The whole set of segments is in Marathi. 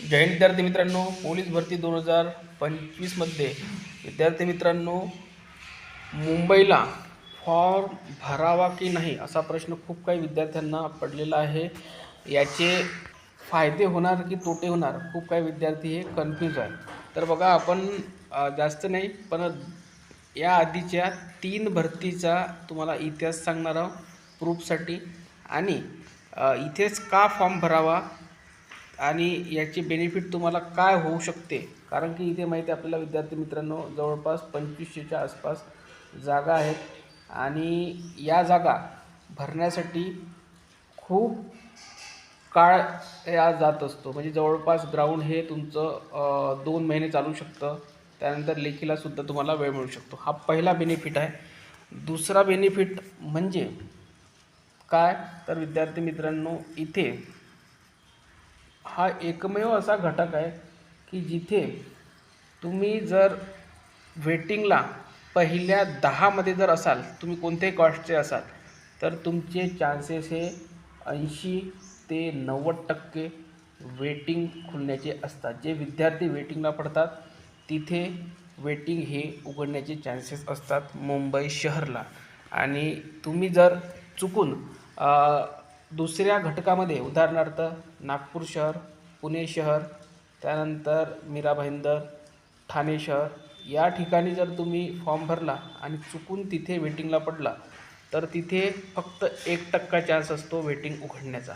जय विद्यार्थी मित्रांनो. पोलीस भरती दोन हजार पंचवीसमध्ये विद्यार्थी मित्रांनो मुंबईला फॉर्म भरावा की नाही असा प्रश्न खूप काही विद्यार्थ्यांना पडलेला आहे. याचे फायदे होणार की तोटे होणार खूप काही विद्यार्थी हे कन्फ्यूज आहे तर बघा आपण जास्त नाही पण या आधीच्या तीन भरतीचा तुम्हाला इतिहास सांगणार आहोत प्रूफसाठी. आणि इथेच का फॉर्म भरावा आणि याचे बेनिफिट तुम्हाला काय होऊ शकते? कारण की इथे माहिती आहे आपल्याला विद्यार्थी मित्रांनो जवळपास पंचवीसशेच्या आसपास जागा आहेत. आणि या जागा भरण्यासाठी खूप काळ या जात असतो. म्हणजे जवळपास ग्राउंड हे तुमचं दोन महिने चालू शकतं. त्यानंतर लेखीलासुद्धा तुम्हाला वेळ मिळू शकतो. हा पहिला बेनिफिट आहे. दुसरा बेनिफिट म्हणजे काय? तर विद्यार्थी मित्रांनो इथे हा एकमेव असा घटक आहे की जिथे तुम्ही जर वेटिंगला पहिल्या दहामध्ये जर असाल तुम्ही कोणत्याही कॉस्टचे असाल तर तुमचे चान्सेस हे ऐंशी ते नव्वद टक्के वेटिंग खुलण्याचे असतात. जे विद्यार्थी वेटिंगला पडतात तिथे वेटिंग हे उघडण्याचे चान्सेस असतात मुंबई शहरला. आणि तुम्ही जर चुकून दुसऱ्या घटकामध्ये उदाहरणार्थ नागपूर शहर पुणे शहर त्यानंतर मीरा भाईंदर ठाणे शहर. या ठिकाणी जर तुम्ही फॉर्म भरला आणि चुकून तिथे वेटिंगला पडला तर तिथे फक्त एक टक्का चान्स असतो वेटिंग उघडण्याचा.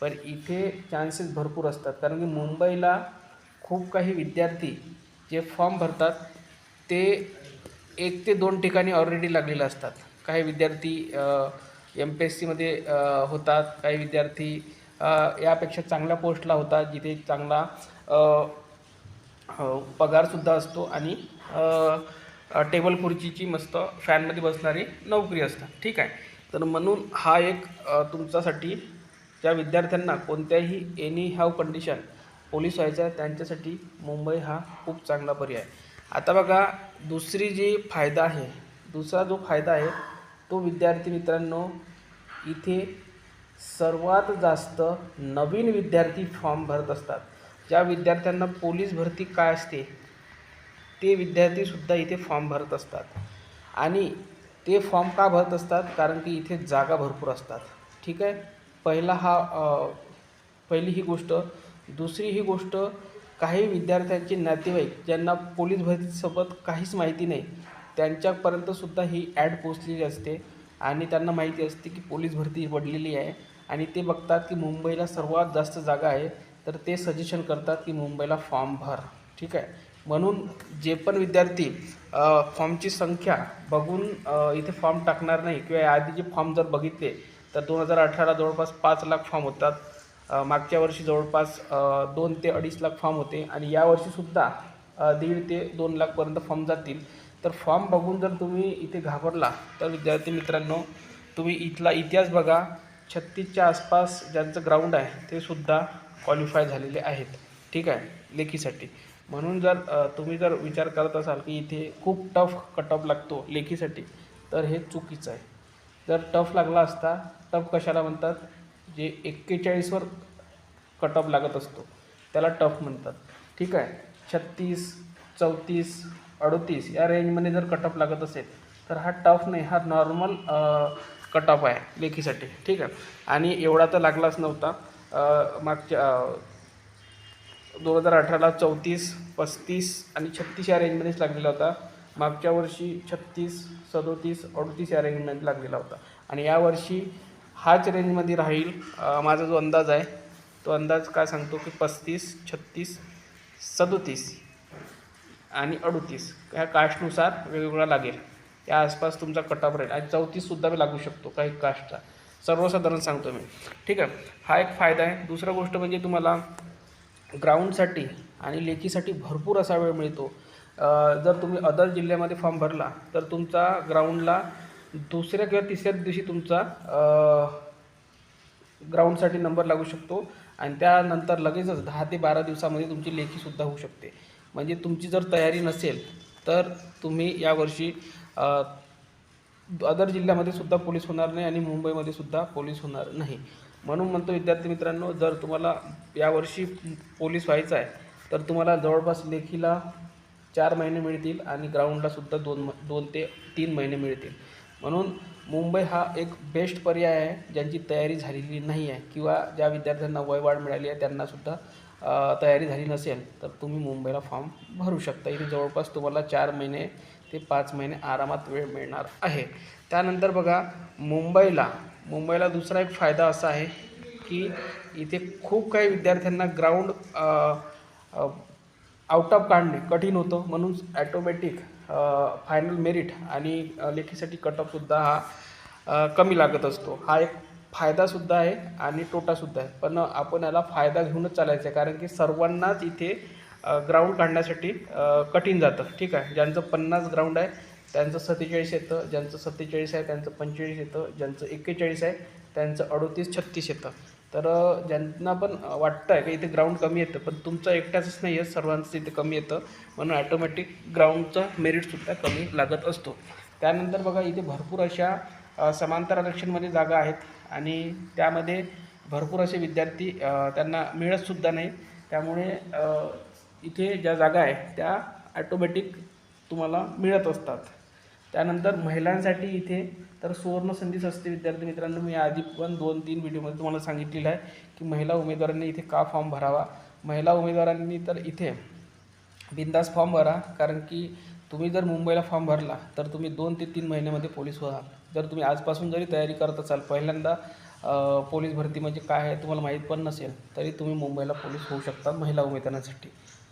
पण इथे चान्सेस भरपूर असतात. कारण की मुंबईला खूप काही विद्यार्थी जे फॉर्म भरतात ते एक ते दोन ठिकाणी ऑलरेडी लागलेले असतात. काही विद्यार्थी एम पी एस सीमध्ये होतात काही विद्यार्थी यापेक्षा चांगल्या पोस्टला होता जिथे चांगला पगारसुद्धा असतो आणि टेबल खुर्चीची मस्त फॅनमध्ये बसणारी नोकरी असतात. ठीक आहे? तर म्हणून हा एक तुमच्यासाठी ज्या विद्यार्थ्यांना कोणत्याही एनी हॅव कंडिशन पोलीस व्हायचं आहे त्यांच्यासाठी मुंबई हा खूप चांगला पर्याय आता बघा दुसरी जी फायदा आहे दुसरा जो फायदा आहे तो विद्यार्थी मित्रांनो इथे सर्वात जास्त नवीन विद्यार्थी फॉर्म भरत असतात. ज्या विद्यार्थ्यांना पोलीस भरती काय असते ते विद्यार्थीसुद्धा इथे फॉर्म भरत असतात. आणि ते फॉर्म का भरत असतात? कारण की इथे जागा भरपूर असतात. ठीक आहे? पहिला हा पहिली ही गोष्ट. दुसरी ही गोष्ट काही विद्यार्थ्यांचे नातेवाईक ज्यांना पोलीस भरतीसोबत काहीच माहिती नाही त्यांच्यापर्यंतसुद्धा ही ॲड पोचलेली असते. आणि त्यांना माहिती असते की पोलीस भरती पडलेली आहे. आणि ते बघतात की मुंबईला सर्वात जास्त जागा आहे तर ते सजेशन करतात की मुंबईला फॉर्म भर. ठीक आहे? म्हणून जे पण विद्यार्थी फॉर्मची संख्या बघून इथे फॉर्म टाकणार नाही किंवा आधी आधीचे फॉर्म जर बघितले तर दोन हजार अठराला जवळपास पाच लाख फॉर्म होतात. मागच्या वर्षी जवळपास दोन ते अडीच लाख फॉर्म होते आणि यावर्षीसुद्धा दीड ते दोन लाखपर्यंत फॉर्म जातील. तर फॉर्म बघून जर तुम्ही इथे घाबरला तर विद्यार्थी मित्रांनो तुम्ही इथला इतिहास बघा. छत्तीसच्या आसपास ज्यांचं ग्राउंड आहे ते सुद्धा क्वालिफाय झालेले आहेत. ठीक आहे? लेखीसाठी. म्हणून जर तुम्ही जर विचार करत असाल की इथे खूप टफ कट ऑफ लागतो लेखीसाठी तर हे चुकीचं आहे. जर टफ लागला असता टफ कशाला म्हणतात? जे एक्केचाळीसवर कट ऑफ लागत असतो त्याला टफ म्हणतात. ठीक आहे? छत्तीस चौतीस अडतीस या रेंजमध्ये जर कट ऑफ लागत असेल तर हा टफ नाही हा नॉर्मल कट ऑफ आहे लेखीसाठी. ठीक आहे? आणि एवढा तर लागलाच नव्हता. मागच्या दोन हजार अठराला चौतीस पस्तीस आणि छत्तीस या रेंजमध्येच लागलेला होता. मागच्या वर्षी छत्तीस सदोतीस अडतीस या रेंजमध्ये लागलेला होता. आणि यावर्षी हाच रेंजमध्ये राहील. माझा जो अंदाज आहे तो अंदाज काय सांगतो की पस्तीस छत्तीस सदोतीस आणि अडतीस ह्या कास्टनुसार वेगवेगळा लागेल. त्या आसपास तुमचा कटअप राहील आणि चौतीससुद्धा मी लागू शकतो काही कास्टचा सर्वसाधारण सांगतो मी. ठीक आहे? हा एक फायदा आहे. दुसरा गोष्ट म्हणजे तुम्हाला ग्राउंडसाठी आणि लेखीसाठी भरपूर असा वेळ मिळतो. जर तुम्ही अदर जिल्ह्यामध्ये फॉर्म भरला तर तुमचा ग्राउंडला दुसऱ्या किंवा तिसऱ्या दिवशी तुमचा ग्राउंडसाठी नंबर लागू शकतो. आणि त्यानंतर लगेचच दहा ते बारा दिवसामध्ये तुमची लेखीसुद्धा होऊ शकते. म्हणजे तुमची जर तयारी नसेल तर तुम्ही यावर्षी अदर जिल्ह्यामध्ये सुद्धा पोलीस होणार नाही आणि मुंबईमध्ये सुद्धा पोलीस होणार नाही. म्हणून म्हणतो विद्यार्थी मित्रांनो जर तुम्हाला यावर्षी पोलीस व्हायचं आहे तर तुम्हाला जवळपास लेखीला चार महिने मिळतील आणि ग्राउंडला सुद्धा दोन म दोन ते तीन महिने मिळतील. म्हणून मुंबई हा एक बेस्ट पर्याय आहे ज्यांची तयारी झालेली नाही आहे किंवा ज्या विद्यार्थ्यांना वयवाढ मिळाली आहे त्यांनासुद्धा तयारी झाली नसेल तर तुम्ही मुंबईला फॉर्म भरू शकता. इथे जवळपास तुम्हाला चार महिने ते पाच महिने आरामात वेळ मिळणार आहे. त्यानंतर बघा मुंबईला मुंबईला दुसरा एक फायदा असा आहे की इथे खूप काही विद्यार्थ्यांना ग्राउंड आउट ऑफ काढणे कठीण होतं. म्हणून ॲटोमॅटिक फायनल मेरिट आणि लेखीसाठी लेखीसाठी कटअपसुद्धा हा कमी लागत असतो. हा एक फायदासुद्धा आहे आणि तोटासुद्धा आहे. पण आपण याला फायदा घेऊनच चालायचा आहे. कारण की सर्वांनाच इथे ग्राउंड काढण्यासाठी कठीण जातं. ठीक आहे? ज्यांचं पन्नास ग्राउंड आहे त्यांचं सत्तेचाळीस येतं. ज्यांचं सत्तेचाळीस आहे त्यांचं पंचेचाळीस येतं. ज्यांचं एक्केचाळीस आहे त्यांचं अडोतीस छत्तीस येतं. तर ज्यांना पण वाटतं आहे की इथे ग्राउंड कमी येतं पण तुमचं एकट्याचंच नाही आहे सर्वांचं इथे कमी येतं. म्हणून ॲटोमॅटिक ग्राउंडचा मेरिटसुद्धा कमी लागत असतो. त्यानंतर बघा इथे भरपूर अशा समांतर आरक्षणमध्ये जागा आहेत. आणि त्यामध्ये भरपूर असे विद्यार्थी त्यांना मिळतसुद्धा नाही. त्यामुळे इथे ज्या जागा आहे त्या ॲटोमॅटिक तुम्हाला मिळत असतात. त्यानंतर महिलांसाठी इथे तर सुवर्ण संधीच असते विद्यार्थी मित्रांनो मी आधी पण दोन तीन व्हिडिओमध्ये तुम्हाला सांगितलेलं आहे की महिला उमेदवारांनी इथे का फॉर्म भरावा? महिला उमेदवारांनी तर इथे बिंदास फॉर्म भरा कारण की तुम्ही जर मुंबईला फॉर्म भरला तर तुम्ही दोन ते तीन महिन्यामध्ये पोलीस व्हाल जर तुम्ही आजपासून जरी तयारी करत असाल पहिल्यांदा पोलीस भरती म्हणजे काय आहे तुम्हाला माहीत पण नसेल तरी तुम्ही मुंबईला पोलीस होऊ शकता महिला उमेदवारांसाठी.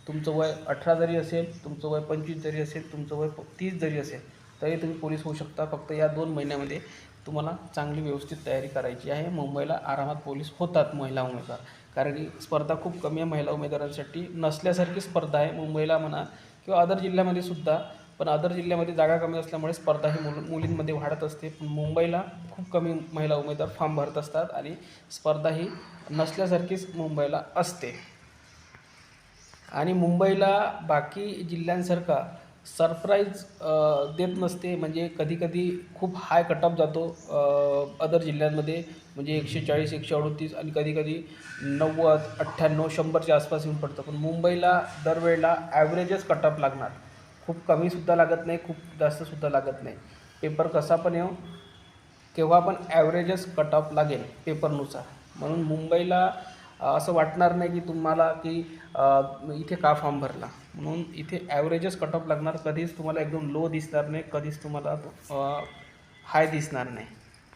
तुमचं वय अठरा जरी असेल तुमचं वय पंचवीस जरी असेल तुमचं वय तीस जरी असेल तरी तुम्ही पोलीस होऊ शकता. फक्त या दोन महिन्यामध्ये तुम्हाला चांगली व्यवस्थित तयारी करायची आहे. मुंबईला आरामात पोलीस होतात महिला उमेदवार. कारण की स्पर्धा खूप कमी आहे महिला उमेदवारांसाठी. नसल्यासारखी स्पर्धा आहे मुंबईला म्हणा किंवा अदर जिल्ह्यामध्ये सुद्धा. पण अदर जिल्ह्यामध्ये जागा कमी असल्यामुळे स्पर्धा ही मुल मुलींमध्ये वाढत असते. पण मुंबईला खूप कमी महिला उमेदवार फॉर्म भरत असतात आणि स्पर्धा ही नसल्यासारखीच मुंबईला असते. आणि मुंबईला बाकी जिल्ह्यांसारखा सरप्राईज देत नसते. म्हणजे कधीकधी खूप हाय कटअप जातो अदर जिल्ह्यांमध्ये. म्हणजे एकशे चाळीस एकशे अडतीस आणि कधीकधी नव्वद अठ्ठ्याण्णव शंभरच्या आसपास येऊन पडतं. पण मुंबईला दरवेळेला ॲव्हरेजच कटअप लागणार. खूप कमीसुद्धा लागत नाही खूप जास्तसुद्धा लागत नाही. पेपर कसा पण येऊ केव्हा पण ॲव्हरेजच कट ऑफ लागेल पेपरनुसार म्हणून मुंबईला असं वाटणार नाही की तुम्हाला की इथे का फॉर्म भरला. म्हणून इथे ॲव्हरेजच कट ऑफ लागणार. कधीच तुम्हाला एकदम लो दिसणार नाही. कधीच तुम्हाला हाय दिसणार नाही.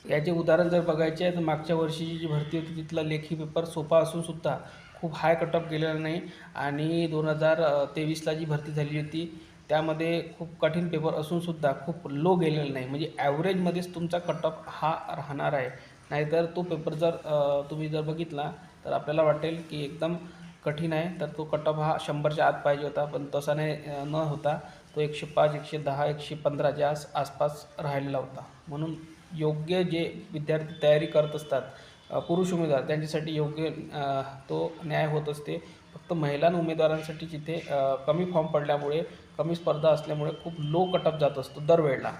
याचे उदाहरण जर बघायचे आहे तर मागच्या वर्षीची जी भरती होती तिथला लेखी पेपर सोपा असूनसुद्धा खूप हाय कट ऑफ गेलेला नाही. आणि दोन हजार तेवीसला जी भरती झाली होती त्यामध्ये खूप कठीण पेपर असूनसुद्धा खूप लो गेलेला नाही. म्हणजे ॲव्हरेजमध्येच तुमचा कट ऑफ हा राहणार आहे. नाहीतर तो पेपर जर तुम्ही जर बघितला तर आपल्याला वाटेल की एकदम कठीण आहे. तर तो कट हा शंभरच्या आत पाहिजे होता पण तसा नाही न होता. तो एकशे पाच एकशे दहा एकशे पंधराच्या आस आसपास राहिलेला होता. म्हणून योग्य जे विद्यार्थी तयारी करत असतात पुरुष उमेदवार त्यांच्यासाठी योग्य तो न्याय होत असते. फक्त महिला उमेदवारांसाठी जिथे कमी फॉर्म पडल्यामुळे कमी स्पर्धा असल्यामुळे खूप लो कटअप जात असतो दरवेळेला.